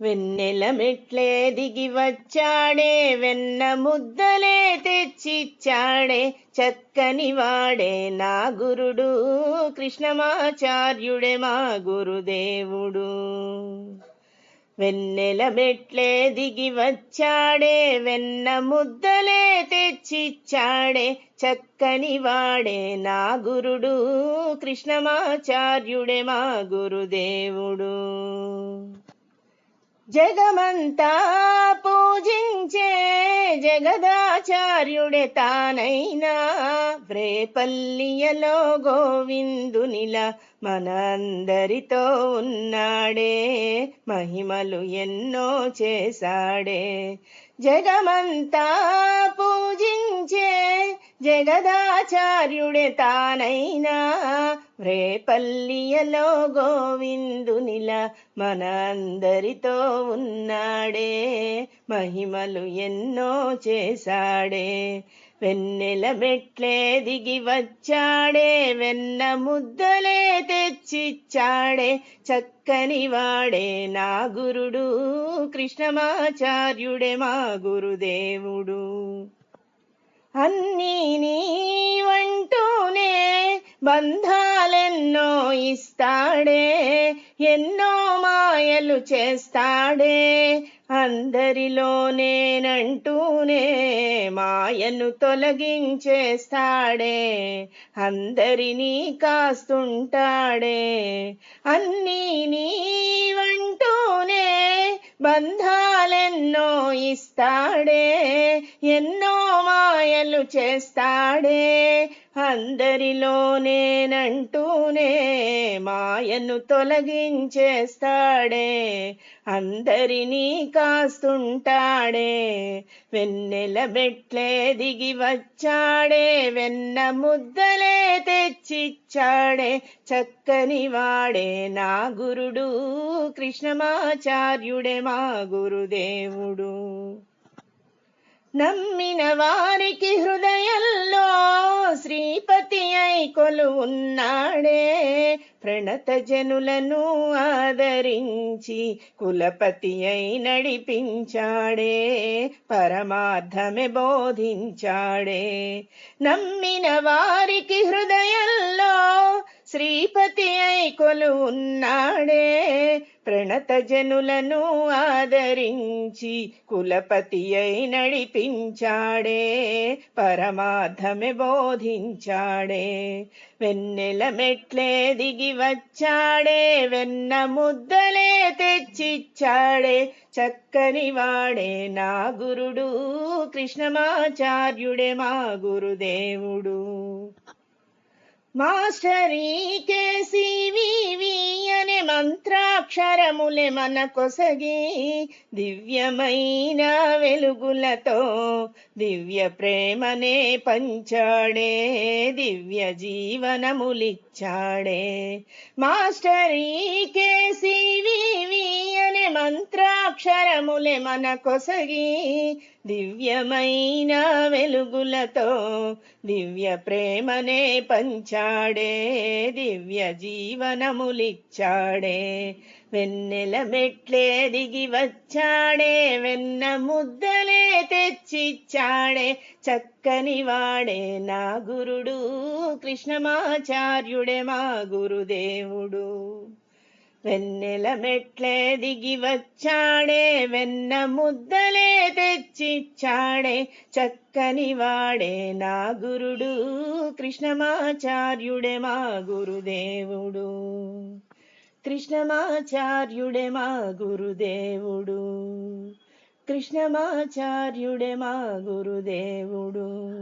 వెన్నెల మెట్లే దిగి వచ్చాడే వెన్న ముద్దలే తెచ్చిచ్చాడే చక్కని వాడే నా గురుడు కృష్ణమాచార్యుడే మా గురుదేవుడు. వెన్నెల మెట్లే దిగి వచ్చాడే వెన్న ముద్దలే తెచ్చిచ్చాడే చక్కని వాడే నా గురుడు కృష్ణమాచార్యుడే మా గురుదేవుడు. జగమంతా పూజించే జగదాచార్యుడే తానైనా. వ్రేపల్లియలో గోవిందునిలా మనందరితో ఉన్నాడే. మహిమలు ఎన్నో చేశాడే. జగమంతా పూజించే జగదాచార్యుడే తానైనా. రేపల్లియలో గోవిందునిలా మనందరితో ఉన్నాడే. మహిమలు ఎన్నో చేశాడే. వెన్నెల మెట్లే దిగి వచ్చాడే. వెన్న ముద్దలే తెచ్చిచ్చాడే. చక్కని వాడే నా గురుడు కృష్ణమాచార్యుడే మా గురుదేవుడు. అన్నీ నీ వంటూనే బంధ ఇస్తాడే ఎన్నో మాయలు చేస్తాడే. అందరిలో నేనంటూనే మాయను తొలగించేస్తాడే. అందరినీ కాస్తుంటాడే. అన్నీ నీవంటూనే బంధాలెన్నో ఇస్తాడే. ఎన్నో మాయలు చేస్తాడే. అందరిలోనే నంటూనే మాయను తొలగించేస్తాడే. అందరినీ కాస్తుంటాడే. వెన్నెల మెట్లే దిగి వచ్చాడే. వెన్న ముద్దలే తెచ్చిచ్చాడే. చక్కని వాడే నా గురుడు కృష్ణమాచార్యుడే మా గురుదేవుడు. నమ్మిన వారికి హృదయంలో శ్రీపతి అయి కొలువున్నాడే. ప్రణత జనులను ఆదరించి కులపతి అయి నడిపించాడే. పరమార్థమే బోధించాడే. నమ్మిన వారికి హృదయంలో శ్రీపతి అయి కొలువున్నాడే. ప్రణతజనులను ఆదరించి కులపతి అయి నడిపించాడే పరమార్థమే బోధించాడే. వెన్నెల మెట్లే దిగి వచ్చాడే వెన్న ముద్దలే తెచ్చిచ్చాడే. చక్కని వాడే నా గురుడు కృష్ణమాచార్యుడే మా గురుదేవుడు. మాస్టరీ కేసీవీవీ మంత్రాక్షరములే మన కొసగి దివ్యమైన వెలుగులతో దివ్య ప్రేమనే పంచాడే దివ్య జీవనములిచ్చాడే. మాస్టర్ ఈకేసీవీవి అనే మంత్రాక్షరములే మన కొసగి దివ్యమైన వెలుగులతో దివ్య ప్రేమనే పంచాడే దివ్య జీవనములిచ్చాడే. వచ్చాడే వెన్నెల మెట్లే దిగి వచ్చాడే వెన్న ముద్దలే తెచ్చిచ్చాడే చక్కని వాడే నా గురుడు కృష్ణమాచార్యుడే మా గురుదేవుడు వెన్నెల మెట్లే దిగి వచ్చాడే వెన్న ముద్దలే తెచ్చిచ్చాడే చక్కని వాడే నా గురుడు కృష్ణమాచార్యుడే మా గురుదేవుడు కృష్ణమాచార్యుడే మా గురుదేవుడు. కృష్ణమాచార్యుడే మా గురుదేవుడు.